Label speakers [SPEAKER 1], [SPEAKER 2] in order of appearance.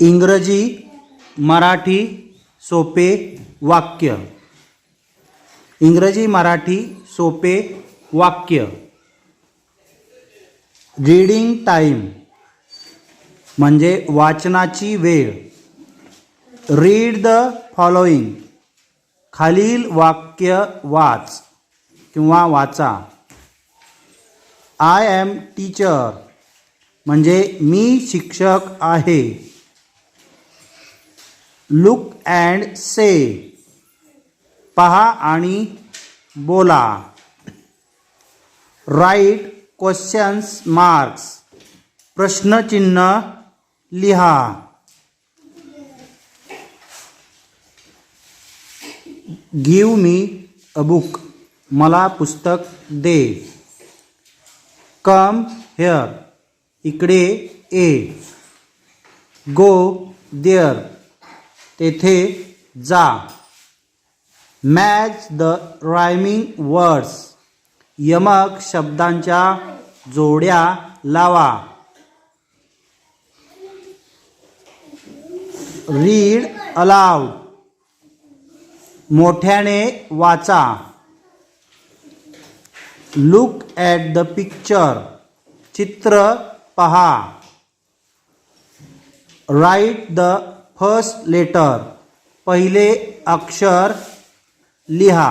[SPEAKER 1] इंग्रजी मराठी सोपे वाक्य. इंग्रजी मराठी सोपे वाक्य. रीडिंग टाईम म्हणजे वाचनाची वेळ. रीड द फॉलोईंग खालील वाक्य वाच किंवा वाचा. आय एम टीचर म्हणजे मी शिक्षक आहे. लुक अँड से पहा आणि बोला. राईट क्वेश्चन्स मार्क्स प्रश्नचिन्ह लिहा. गिव मी अ बुक मला पुस्तक दे. कम हेअर इकडे ए गो देअर तेथे जा. Match the rhyming words. यमक शब्दांच्या जोड्या लावा. रीड अलाउड मोठ्याने वाचा. Look at the picture. चित्र पहा. राईट द फर्स्ट लेटर पहिले अक्षर लिहा.